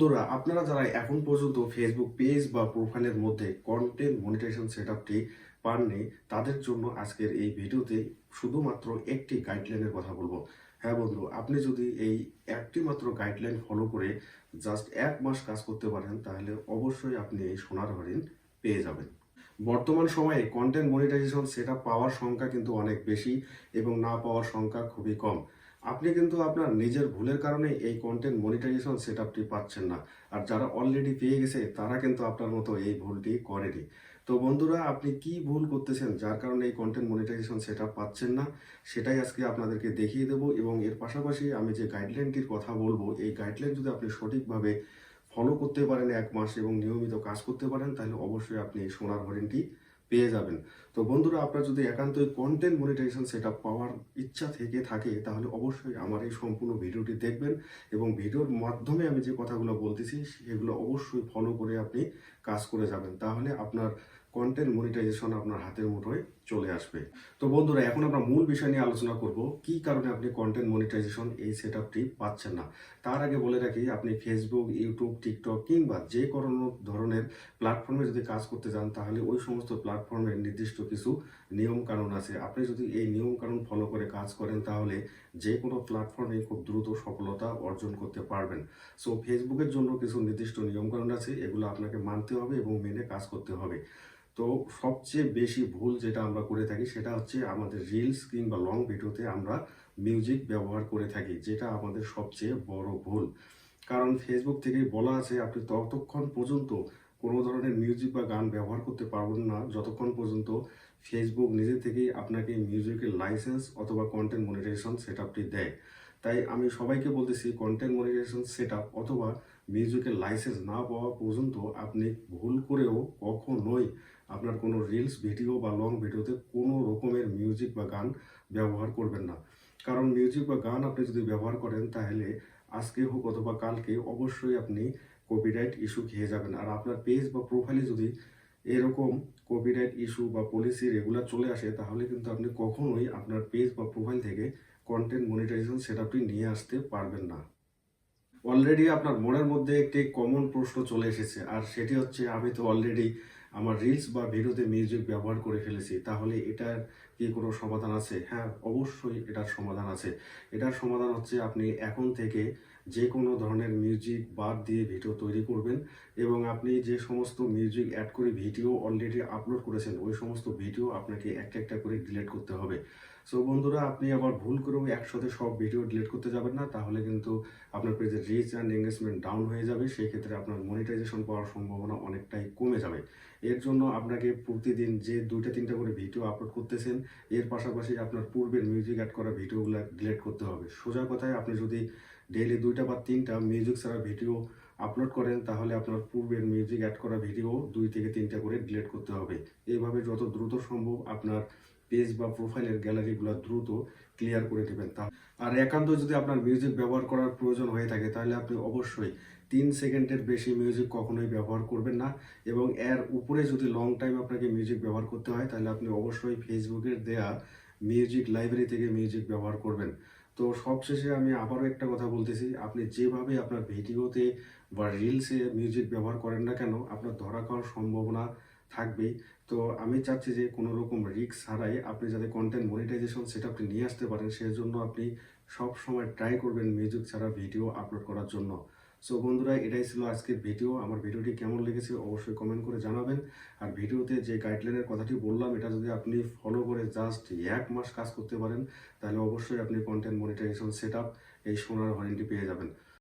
বন্ধুরা, আপনারা যারা এখন পর্যন্ত ফেসবুক পেজ বা প্রোফাইলের মধ্যে কন্টেন্ট মনিটাইজেশন সেটআপটি পাননি, তাদের জন্য আজকের এই ভিডিওতে শুধুমাত্র একটি গাইডলাইনের কথা বলব। হ্যাঁ বন্ধু, আপনি যদি এই একটি মাত্র গাইডলাইন ফলো করে জাস্ট এক মাস কাজ করতে পারেন, তাহলে অবশ্যই আপনি এই সোনার হরিণ পেয়ে যাবেন। বর্তমান সময়ে কন্টেন্ট মনিটাইজেশন সেটা পাওয়ার সংখ্যা কিন্তু অনেক বেশি এবং না পাওয়ার সংখ্যা খুবই কম। আপনি কিন্তু আপনার নিজের ভুলের কারণে এই কন্টেন্ট মনিটাইজেশন সেট আপটি পাচ্ছেন না। আর যারা অলরেডি পেয়ে গেছে, তারা কিন্তু আপনার মতো এই ভুলটি করেনি। তো বন্ধুরা, আপনি কি ভুল করতেছেন যার কারণে এই কন্টেন্ট মনিটাইজেশন সেটআপ পাচ্ছেন না, সেটাই আজকে আপনাদেরকে দেখিয়ে দেবো এবং এর পাশাপাশি আমি যে গাইডলাইনটির কথা বলব, এই গাইডলাইন যদি আপনি সঠিকভাবে ফলো করতে পারেন এক মাস এবং নিয়মিত কাজ করতে পারেন, তাহলে অবশ্যই আপনি এই সোনার হরিণটি পেয়ে যাবেন। তো বন্ধুরা, আপনার যদি একান্তই কন্টেন্ট মনিটাইজেশন সেটা পাওয়ার ইচ্ছা থেকে থাকে, তাহলে অবশ্যই আমার এই সম্পূর্ণ ভিডিওটি দেখবেন এবং ভিডিওর মাধ্যমে আমি যে কথাগুলো বলতেছি, সেগুলো অবশ্যই ফলো করে আপনি কাজ করে যাবেন। তাহলে আপনার কন্টেন্ট মনিটাইজেশন আপনার হাতের মুঠোয় চলে আসবে। তো বন্ধুরা, এখন আমরা মূল বিষয় নিয়ে আলোচনা করব, কি কারণে আপনি কন্টেন্ট মনিটাইজেশন এই সেটআপটি পাচ্ছেন না? তার আগে বলে রাখি, আপনি ফেসবুক ইউটিউব টিকটক কিংবা যে কোনো ধরনের প্ল্যাটফর্মে যদি কাজ করতে যান, তাহলে ওই সমস্ত প্ল্যাটফর্মের নির্দিষ্ট কিছু নিয়ম কানুন আছে। আপনি যদি এই নিয়ম কানুন ফলো করে কাজ করেন, তাহলে যে কোনো প্ল্যাটফর্মে খুব দ্রুত সফলতা অর্জন করতে পারবেন। সো ফেসবুকের জন্য কিছু নির্দিষ্ট নিয়ম কানুন আছে, এগুলো আপনাকে মানতে হবে এবং মেনে কাজ করতে হবে। তো সবচেয়ে বেশি ভুল যেটা আমরা করে থাকি সেটা হচ্ছে আমাদের রিলস কিংবা লং ভিডিওতে আমরা মিউজিক ব্যবহার করে থাকি, যেটা আমাদের সবচেয়ে বড় ভুল। কারণ ফেসবুক থেকেই বলা আছে, আপনি ততক্ষণ পর্যন্ত কোনো ধরনের মিউজিক বা গান ব্যবহার করতে পারবেন না। যতক্ষণ পর্যন্ত ফেসবুক নিজে থেকেই আপনাকে মিউজিকের লাইসেন্স অথবা কন্টেন্ট মনিটাইজেশন সেটআপটি দেয়। তাই আমি সবাইকে বলতেছি কন্টেন্ট মনিটাইজেশন সেটআপ অথবা মিউজিকের লাইসেন্স না পাওয়া পর্যন্ত আপনি ভুল করেও কখনোই আপনার কোনো রিলস ভিডিও বা লং ভিডিওতে কোনো রকমের মিউজিক বা গান ব্যবহার করবেন না। কারণ মিউজিক বা গান আপনি যদি ব্যবহার করেন, তাহলে আজকে হোক অথবা কালকে অবশ্যই আপনি কপিরাইট ইস্যু খেয়ে যাবেন। আর আপনার পেজ বা প্রোফাইলে যদি এরকম কপিরাইট ইস্যু বা পলিসি রেগুলার চলে আসে, তাহলে কিন্তু আপনি কখনোই আপনার পেজ বা প্রোফাইল থেকে কন্টেন্ট মনিটাইজেশন সেটআপটি নিয়ে আসতে পারবেন না। অলরেডি আপনার মনের মধ্যে একটি কমন প্রশ্ন চলে এসেছে, আর সেটি হচ্ছে, আমি তো অলরেডি আমার রিলস বা ভিডিওতে মিউজিক ব্যবহার করে ফেলেছি, তাহলে এটার কি কোনো সমাধান আছে? হ্যাঁ অবশ্যই এটার সমাধান আছে। এটার সমাধান হচ্ছে আপনি এখন থেকে যে কোনো ধরনের মিউজিক বাদ দিয়ে ভিডিও তৈরি করবেন এবং আপনি যে সমস্ত মিউজিক অ্যাড করে ভিডিও অলরেডি আপলোড করেছেন, ওই সমস্ত ভিডিও আপনাকে একটা একটা করে ডিলেট করতে হবে। সো বন্ধুরা, আপনি আবার ভুল করেও একসাথে সব ভিডিও ডিলিট করতে যাবেন না। তাহলে কিন্তু আপনার পেজের রিচ অ্যান্ড এঙ্গেজমেন্ট ডাউন হয়ে যাবে। সেই ক্ষেত্রে আপনার মনিটাইজেশন পাওয়ার সম্ভাবনা অনেকটাই কমে যাবে। এর জন্য আপনাকে প্রতিদিন যে দুইটা, তিনটা করে ভিডিও আপলোড করতেছেন, এর পাশাপাশি আপনার পূর্বের মিউজিক অ্যাড করা ভিডিওগুলো ডিলিট করতে হবে। সোজা কথায় আপনি যদি ডেইলি দুইটা বা তিনটা মিউজিক ছাড়া ভিডিও আপলোড করেন, তাহলে আপনার পূর্বের মিউজিক অ্যাড করা ভিডিও দুই থেকে তিনটা করে ডিলিট করতে হবে। এইভাবে যত দ্রুত সম্ভব আপনার পেজ বা প্রোফাইলের গ্যালারিগুলো দ্রুত ক্লিয়ার করে নেবেন তা আর একান্ত যদি আপনার মিউজিক ব্যবহার করার প্রয়োজন হয়ে থাকে, তাহলে আপনি অবশ্যই তিন সেকেন্ডের বেশি মিউজিক কখনোই ব্যবহার করবেন না এবং এর উপরে যদি লং টাইম আপনাকে মিউজিক ব্যবহার করতে হয়, তাহলে আপনি অবশ্যই ফেসবুকের দেয়া মিউজিক লাইব্রেরি থেকে মিউজিক ব্যবহার করবেন। তো সবশেষে আমি আবারও একটা কথা বলতেছি, আপনি যেভাবে আপনার ভিডিওতে বা রিলসে মিউজিক ব্যবহার করেন না কেন, আপনার ধরা খাওয়ার সম্ভাবনা থাকবেই। তো আমি চাচ্ছি যে কোনো রকম রিস্ক ছাড়াই আপনি যাতে কন্টেন্ট মনিটাইজেশন সেটা আপনি নিয়ে আসতে পারেন সেই জন্য আপনি সব সময় ট্রাই করবেন মিউজিক ছাড়া ভিডিও আপলোড করার জন্য। সো বন্ধুরা, এটাই ছিল আজকের ভিডিও আমার ভিডিওটি কেমন লেগেছে অবশ্যই কমেন্ট করে জানাবেন। আর ভিডিওতে যে গাইডলাইনের কথাটি বললাম, এটা যদি আপনি ফলো করে জাস্ট এক মাস কাজ করতে পারেন, তাহলে অবশ্যই আপনি কন্টেন্ট মনিটাইজেশন সেট এই সোনার হরিণটি পেয়ে যাবেন।